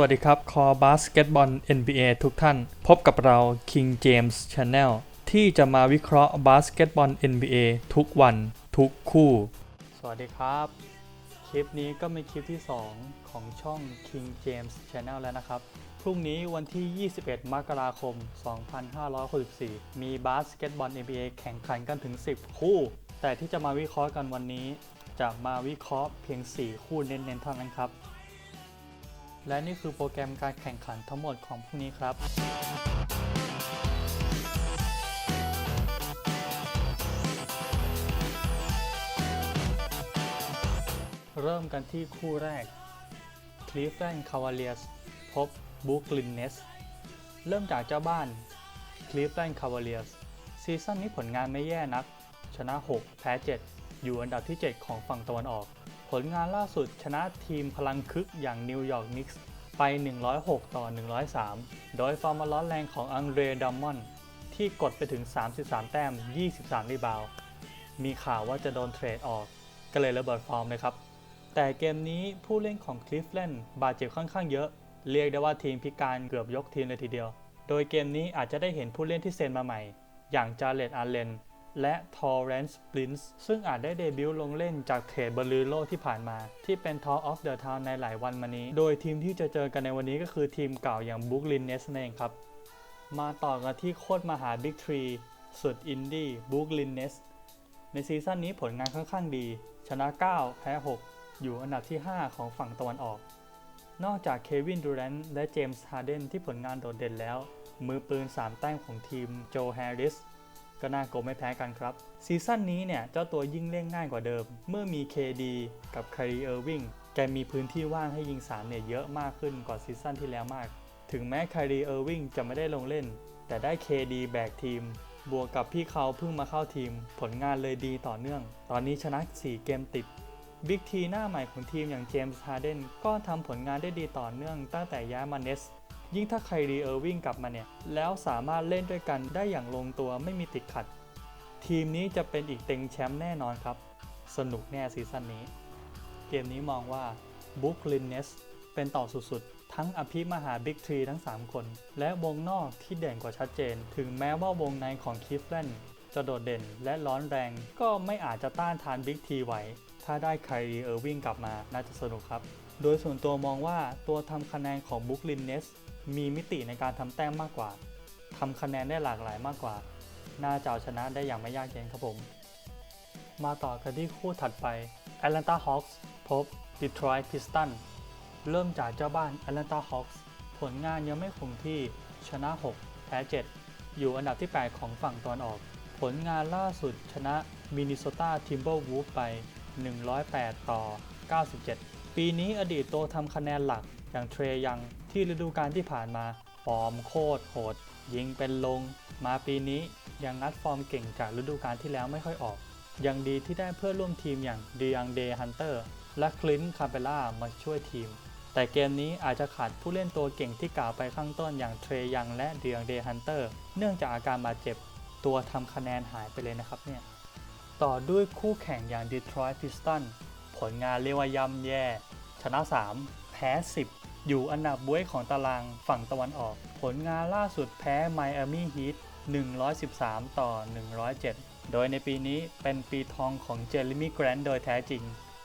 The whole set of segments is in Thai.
วัสดีครับ คอบาสเกตบอล NBA ทุกท่าน พบกับเรา King James Channel ที่จะมาวิเคราะห์บาสเกตบอล NBA ทุกวัน ทุกคู่ สวัสดีครับ คลิปนี้ก็เป็นคลิปที่ 2 ของช่อง King James Channel แล้วนะครับ พรุ่งนี้วันที่ 21 มกราคม 2564 มีบาสเกตบอล NBA แข่งขันกันถึง 10 คู่ แต่ที่จะมาวิเคราะห์กันวันนี้ จะมาวิเคราะห์เพียง 4 คู่เน้นๆเท่านั้นครับ และนี่คือโปรแกรมการแข่งขันทั้งหมดของพรุ่งนี้ครับ เริ่มกันที่คู่แรก Cleveland Cavaliers พบ Brooklyn Nets เริ่มจากเจ้าบ้าน Cleveland Cavaliers ซีซั่นนี้ผลงานไม่แย่นัก ชนะ 6 แพ้ 7 อยู่อันดับที่ 7 ของฝั่งตะวันออก ผลงานล่าสุดชนะทีมพลังคึกอย่างนิวยอร์กนิกส์ไป 106 ต่อ 103 โดยฟอร์มมาร้อนแรงของอังเดรดัมมอนที่กดไปถึง 33 แต้ม 23 รีบาวมีข่าวว่าจะโดนเทรดออก ก็เลยระเบิดฟอร์มเลยครับ แต่เกมนี้ผู้เล่นของคลิฟแลนด์บาดเจ็บค่อนข้างเยอะ เรียกได้ว่าทีมพิการเกือบยกทีมเลยทีเดียว โดยเกมนี้อาจจะได้เห็นผู้เล่นที่เซ็นมาใหม่ อย่างจาเลตอาร์เลน และทอร์เรนซ์ปรินซ์ซึ่งอาจได้เดบิวต์ลงเล่นจากเทรดบอลลูโลที่ผ่านมา ที่เป็น Talk of the Town ในหลายวันมานี้ โดยทีมที่จะเจอกันในวันนี้ก็คือทีมเก่าอย่างบุ๊กลินเนสเองครับ มาต่อกันที่โคตรมหาบิ๊กทรีสุดอินดี้บุ๊กลินเนสในซีซั่นนี้ผลงานค่อนข้างดี ชนะ 9 แพ้ 6 อยู่อันดับที่ 5 ของฝั่งตะวันออก นอกจากเควินดูแรนต์และเจมส์ฮาร์เดนที่ผลงานโดดเด่นแล้ว มือปืน 3 แต้มของทีมโจแฮร์ริส ก็น่าโกลไม่แพ้กันครับ ซีซั่นนี้เนี่ยเจ้าตัวยิ่งเล่นง่ายกว่าเดิม เมื่อมี KD กับคารีเออร์วิงแกมีพื้นที่ว่างให้ยิงสามเนี่ยเยอะมากขึ้นกว่าซีซั่นที่แล้วมาก ถึงแม้คารีเออร์วิงจะไม่ได้ลงเล่น แต่ได้ KD แบกทีม บวกกับพี่เขาเพิ่งมาเข้าทีม ผลงานเลยดีต่อเนื่อง ตอนนี้ชนะ 4 เกมติดบิ๊กทีหน้าใหม่ของทีมอย่างเจมส์ฮาร์เดนก็ทำผลงานได้ดีต่อเนื่องตั้งแต่ย้ายมาเนส ยิ่งถ้าไครีเออร์วิงกลับมาเนี่ย แล้วสามารถเล่นด้วยกันได้อย่างลงตัวไม่มีติดขัด ทีมนี้จะเป็นอีกเต็งแชมป์แน่นอนครับ สนุกแน่ซีซั่นนี้ เกมนี้มองว่าบุ๊กลินเนสเป็นต่อสุดๆ ทั้งอภิมหาบิ๊กทรีทั้ง 3 คน และวงนอกที่เด่นกว่าชัดเจน ถึงแม้ว่าวงในของคิฟแลนจะโดดเด่นและร้อนแรง ก็ไม่อาจจะต้านทานบิ๊กทีไหว ถ้าได้ไครีเออร์วิงกลับมาน่าจะสนุกครับ โดยส่วนตัวมองว่าตัวทำคะแนนของบุ๊กลินเนสมีมิติในการทำแต้มมากกว่าทำคะแนนได้หลากหลายมากกว่า น่าจะเอาชนะได้อย่างไม่ยากเย็นครับผม มาต่อกันที่คู่ถัดไป Atlanta Hawks พบ Detroit Pistons เริ่มจากเจ้าบ้าน Atlanta Hawks ผลงานยังไม่คงที่ชนะ 6 แพ้ 7 อยู่อันดับที่ 8 ของฝั่งตอนออก ผลงานล่าสุดชนะ Minnesota Timberwolves ไป 108 ต่อ 97 ปีนี้อดีตตัวทำคะแนนหลักอย่างเทรยังที่ฤดูกาลที่ผ่านมา ฟอร์มโคตรโหด ยิงเป็นลง มาปีนี้ยังงัดฟอร์มเก่งจากฤดูกาลที่แล้วไม่ค่อยออก ยังดีที่ได้เพื่อนร่วมทีมอย่างเดียงเดฮันเตอร์และคลินคาเปล่ามาช่วยทีม แต่เกมนี้อาจจะขาดผู้เล่นตัวเก่งที่กล่าวไปข้างต้นอย่างเทรยังและเดียงเดฮันเตอร์เนื่องจากอาการบาดเจ็บ ตัวทำคะแนนหายไปเลยนะครับเนี่ยต่อด้วยคู่แข่งอย่าง Detroit Pistons ผลงานเรียกว่าย่ำแย่ ชนะ 3 แพ้ 10 อยู่อันดับบ้วยของตารางฝั่งตะวันออก ผลงานล่าสุดแพ้ Miami Heat 113 ต่อ 107 โดยในปีนี้เป็นปีทองของเจ r รมี่แกรนด์โดยแท้จริง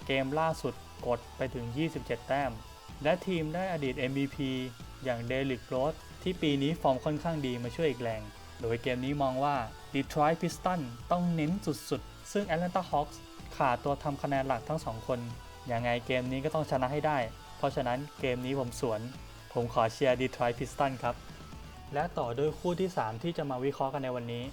เกมล่าสุดกดไปถึง 27 แต้ม และทีมได้อดีต MVP อย่างเดลิกโรสที่ปีนี้ฟอร์มค่อนข้างดีมาช่วยอีกแรง โดยเกมนี้มองว่า Detroit Pistons ต้องเน้นสุดๆ ซึ่ง Atlanta Hawks ขาดตัวทำคะแนนหลักทั้งสองคนยังไงเกมนี้ก็ต้องชนะให้ได้ เพราะฉะนั้นเกมนี้ผมสวน ผมขอเชียร์ Detroit Pistons ครับ และต่อด้วยคู่ที่ 3 ที่จะมาวิเคราะห์กันในวันนี้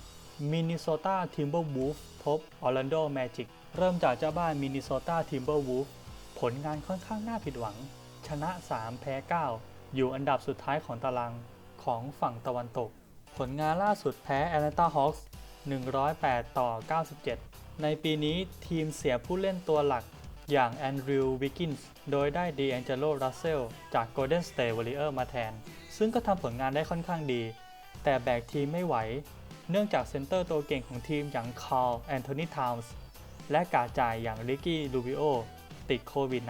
Minnesota Timberwolves พบ Orlando Magic เริ่มจากเจ้าบ้าน Minnesota Timberwolves ผลงานค่อนข้างน่าผิดหวัง ชนะ 3 แพ้ 9 อยู่อันดับสุดท้ายของตารางของฝั่งตะวันตก ผลงานล่าสุดแพ้ Atlanta Hawks 108 ต่อ 97 ในปีนี้ทีมเสียผู้เล่นตัวหลักอย่างแอนดริววิกกินส์โดยได้ดีแองเจโลรัสเซลจาก Golden State Warriors มาแทน ซึ่งก็ทำผลงานได้ค่อนข้างดี แต่แบกทีมไม่ไหว เนื่องจากเซนเตอร์ตัวเก่งของทีมอย่างคาร์ลแอนโทนีทาวน์ส์และกาจ่ายอย่างริกกี้ลูบิโอติดโควิด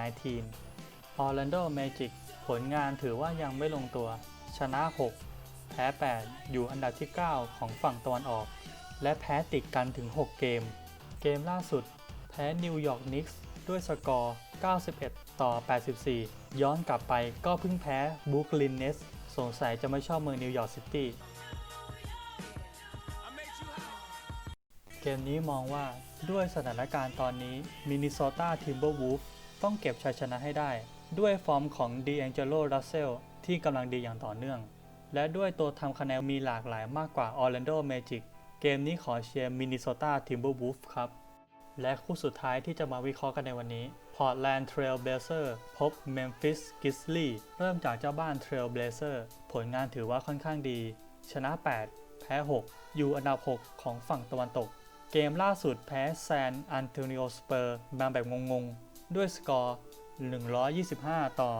-19 ออร์แลนโดแมจิกผลงานถือว่ายังไม่ลงตัว ชนะ 6 แพ้ 8 อยู่อันดับที่ 9 ของฝั่งตะวันออก และแพ้ติดกันถึง 6 เกม เกมล่าสุด แพ้นิวยอร์กนิกส์ด้วยสกอร์ 91 ต่อ 84 ย้อนกลับไปก็เพิ่งแพ้บูคลินเนสสงสัยจะไม่ชอบเมืองนิวยอร์กซิตี้เกมนี้มองว่าด้วยสถานการณ์ตอนนี้มินนิโซตาทิมเบอร์วูฟต้องเก็บชัยชนะให้ได้ ด้วยฟอร์มของดีแองเจโลรัสเซลที่กำลังดีอย่างต่อเนื่อง และด้วยตัวทำคะแนนมีหลากหลายมากกว่าออร์แลนโดเมจิก เกมนี้ขอเชียร์มินนิโซตาทิมเบอร์วูฟครับ และคู่สุดท้ายที่จะมาวิเคราะห์กันในวันนี้ Portland Trail Blazer พบ Memphis Grizzlies เริ่มจากเจ้าบ้าน Trail Blazer ผลงานถือว่าค่อนข้างดี ชนะ 8 แพ้ 6 อยู่อันดับ 6 ของฝั่งตะวันตก เกมล่าสุดแพ้แซนอันโตนิโอสเปอร์มาแบบงงๆ ด้วยสกอร์ 125 ต่อ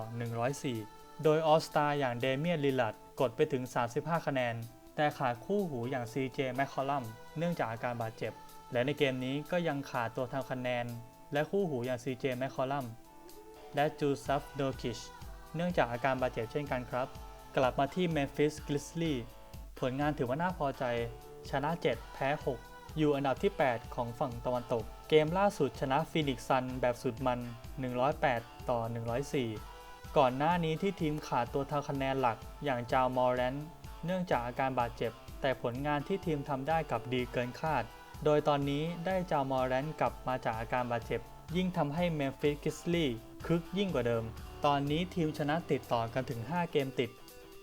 104 โดยออสตาอย่างเดเมียนลิลลัดกดไปถึง 35 คะแนน แต่ขาดคู่หูอย่าง CJ แมคคอลัมเนื่องจากอาการบาดเจ็บ และในเกมนี้ก็ยังขาดตัวทำคะแนน และคู่หูอย่าง CJ แมคคอลัมและจูซัฟโดคิชเนื่องจากอาการบาดเจ็บเช่นกันครับ กลับมาที่ Memphis Grizzlies ผลงานถือว่าน่าพอใจ ชนะ 7 แพ้ 6 อยู่อันดับที่ 8 ของฝั่งตะวันตก เกมล่าสุดชนะฟินิกซันแบบสุดมัน 108 ต่อ 104 ก่อนหน้านี้ที่ทีมขาดตัวทำคะแนนหลักอย่างจาวมอร์แรน เนื่องจากอาการบาดเจ็บ แต่ผลงานที่ทีมทำได้กลับดีเกินคาด โดยตอนนี้ได้จามอร์แรนกลับมาจากอาการบาดเจ็บ ยิ่งทำให้เมมฟิสกิสลี่คึกยิ่งกว่าเดิม ตอนนี้ทีมชนะติดต่อกันถึง 5 เกมติด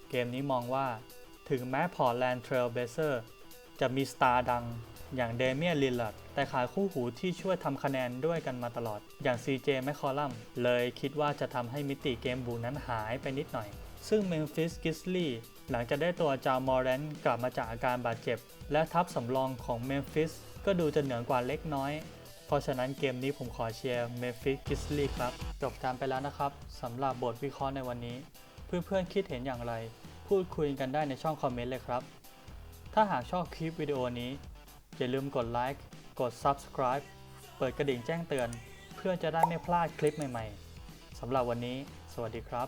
เกมนี้มองว่า ถึงแม้พอร์แลนด์เทรลเบเซอร์จะมีสตาร์ดังอย่างเดเมียนลิลลัดแต่ขาคู่หูที่ช่วยทำคะแนนด้วยกันมาตลอด อย่าง CJ แมคคอลัมเลยคิดว่าจะทำให้มิติเกมบูนั้นหายไปนิดหน่อย ซึ่ง Memphis Grizzlies หลังจากได้ตัวจาวมอร์แรนกลับมาจากอาการบาดเจ็บ และทัพสำรองของ Memphis ก็ดูจะเหนือกว่าเล็กน้อย เพราะฉะนั้นเกมนี้ผมขอเชียร์ Memphis Grizzlies ครับ จบการไปแล้วนะครับสำหรับบทวิเคราะห์ในวันนี้ เพื่อนๆคิดเห็นอย่างไร พูดคุยกันได้ในช่องคอมเมนต์เลยครับ ถ้าหากชอบคลิปวิดีโอนี้ อย่าลืมกดไลค์กด Subscribe เปิดกระดิ่งแจ้งเตือน เพื่อจะได้ไม่พลาดคลิปใหม่ๆสำหรับวันนี้ สวัสดีครับ